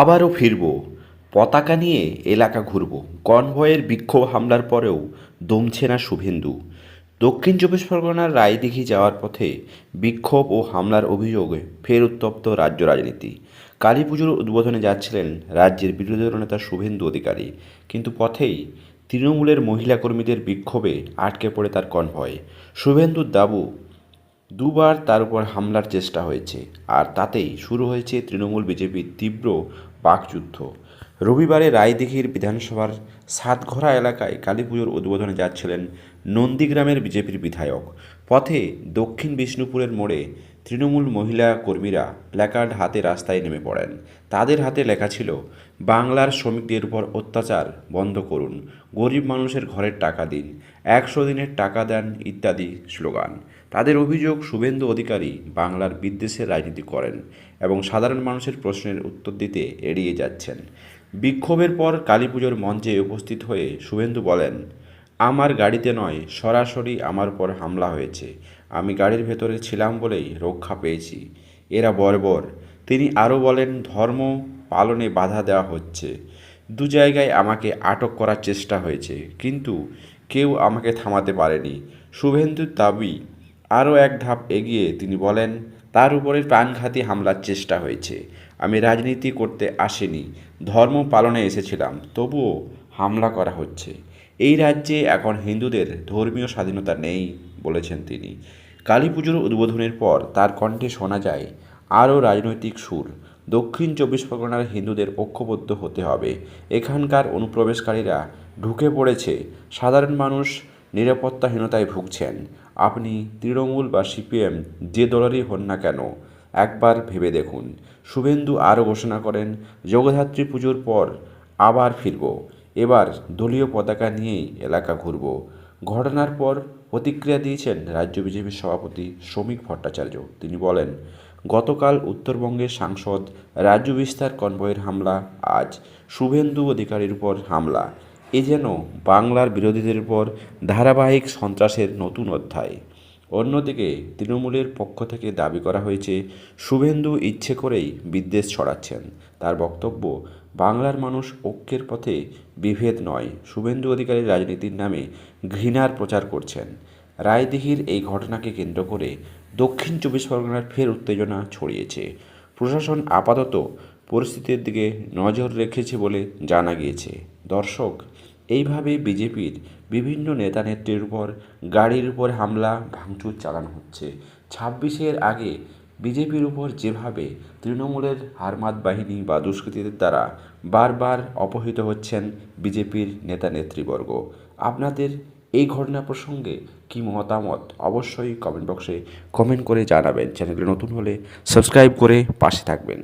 আবারও ফিরব, পতাকা নিয়ে এলাকা ঘুরব। কনভয়ের বিক্ষোভ হামলার পরেও দমছে না শুভেন্দু। দক্ষিণ চব্বিশ পরগনার রায়দিঘি যাওয়ার পথে বিক্ষোভ ও হামলার অভিযোগে ফের উত্তপ্ত রাজ্য রাজনীতি। কালী পুজোর উদ্বোধনে যাচ্ছিলেন রাজ্যের বিরোধী দলনেতা শুভেন্দু অধিকারী। কিন্তু পথেই তৃণমূলের মহিলা কর্মীদের বিক্ষোভে আটকে পড়ে তার কনভয়। শুভেন্দুর দাবু দুবার তার উপর হামলার চেষ্টা হয়েছে আর তাতেই শুরু হয়েছে তৃণমূল বিজেপির তীব্র বাকযুদ্ধ। রবিবারে রায়দিঘির বিধানসভার সাতঘরা এলাকায় কালী পুজোর উদ্বোধনে যাচ্ছিলেন নন্দীগ্রামের বিজেপির বিধায়ক। পথে দক্ষিণ বিষ্ণুপুরের মোড়ে তৃণমূল মহিলা কর্মীরা প্ল্যাকার্ড হাতে রাস্তায় নেমে পড়েন। তাদের হাতে লেখা ছিল, বাংলার শ্রমিকদের উপর অত্যাচার, বন্ধ করুন। গরিব মানুষের ঘরের টাকা দিন। একশো দিনের টাকা দেন, ইত্যাদি স্লোগান। তাদের অভিযোগ, শুভেন্দু অধিকারী বাংলার বিদ্বেষের রাজনীতি করেন এবং সাধারণ মানুষের প্রশ্নের উত্তর দিতে এড়িয়ে যাচ্ছেন। বিক্ষোভের পর কালী পুজোর মঞ্চে উপস্থিত হয়ে শুভেন্দু বলেন, আমার গাড়িতে নয়, সরাসরি আমার উপর হামলা হয়েছে। আমি গাড়ির ভেতরে ছিলাম বলেই রক্ষা পেয়েছি। এরা বর্বর। তিনি আরও বলেন, ধর্ম পালনে বাধা দেওয়া হচ্ছে। দু জায়গায় আমাকে আটক করার চেষ্টা হয়েছে, কিন্তু কেউ আমাকে থামাতে পারেনি। শুভেন্দুর দাবি আরও এক ধাপ এগিয়ে তিনি বলেন, তার উপরে প্রাণঘাতী হামলার চেষ্টা হয়েছে। আমি রাজনীতি করতে আসিনি। ধর্ম পালনে এসেছিলাম, তবুও হামলা করা হচ্ছে। এই রাজ্যে এখন হিন্দুদের ধর্মীয় স্বাধীনতা নেই, বলেছেন তিনি। কালী পুজোর উদ্বোধনের পর তার কণ্ঠে শোনা যায়, আরও রাজনৈতিক সুর। দক্ষিণ চব্বিশ পরগনার হিন্দুদের ঐক্যবদ্ধ হতে হবে। এখানকার অনুপ্রবেশকারীরা ঢুকে পড়েছে। সাধারণ মানুষ নিরাপত্তাহীনতায় ভুগছেন। আপনি তৃণমূল বা সিপিএম যে দলেরই হন না কেন, একবার ভেবে দেখুন। শুভেন্দু আরও ঘোষণা করেন জগদ্ধাত্রী পুজোর পর আবার ফিরব। এবার দলীয় পতাকা নিয়েই এলাকা ঘুরব। ঘটনার পর প্রতিক্রিয়া দিয়েছেন রাজ্য বিজেপির সভাপতি শ্রমিক ভট্টাচার্য। তিনি বলেন, গতকাল উত্তরবঙ্গের সাংসদ রাজ্য বিস্তার কনভয়ের হামলা, আজ শুভেন্দু অধিকারীর উপর হামলা। এ যেন বাংলার বিরোধীদের উপর ধারাবাহিক সন্ত্রাসের নতুন অধ্যায়। অন্যদিকে তৃণমূলের পক্ষ থেকে দাবি করা হয়েছে, শুভেন্দু ইচ্ছে করেই বিদ্বেষ ছড়াচ্ছেন। তার বক্তব্য, বাংলার মানুষ ঐক্যের পথে বিভেদ নয়, শুভেন্দু অধিকারী রাজনীতির নামে ঘৃণার প্রচার করছেন। রায়দিঘির এই ঘটনাকে কেন্দ্র করে দক্ষিণ চব্বিশ পরগনার ফের উত্তেজনা ছড়িয়েছে। প্রশাসন আপাতত পরিস্থিতির দিকে নজর রেখেছে বলে জানা গিয়েছে। দর্শক এইভাবে বিজেপির বিভিন্ন নেতা নেত্রীর উপর গাড়ির উপর হামলা, ভাঙচুর চালানো হচ্ছে। ছাব্বিশের আগে বিজেপির উপর যেভাবে তৃণমূলের হারমাত বাহিনী বা দুষ্কৃতীদের দ্বারা বারবার অপহৃত হচ্ছেন বিজেপির নেতা নেতৃবর্গ আপনাদের এই ঘটনা প্রসঙ্গে কি মতামত অবশ্যই কমেন্ট বক্সে কমেন্ট করে জানাবেন। চ্যানেলে নতুন হলে সাবস্ক্রাইব করে পাশে থাকবেন।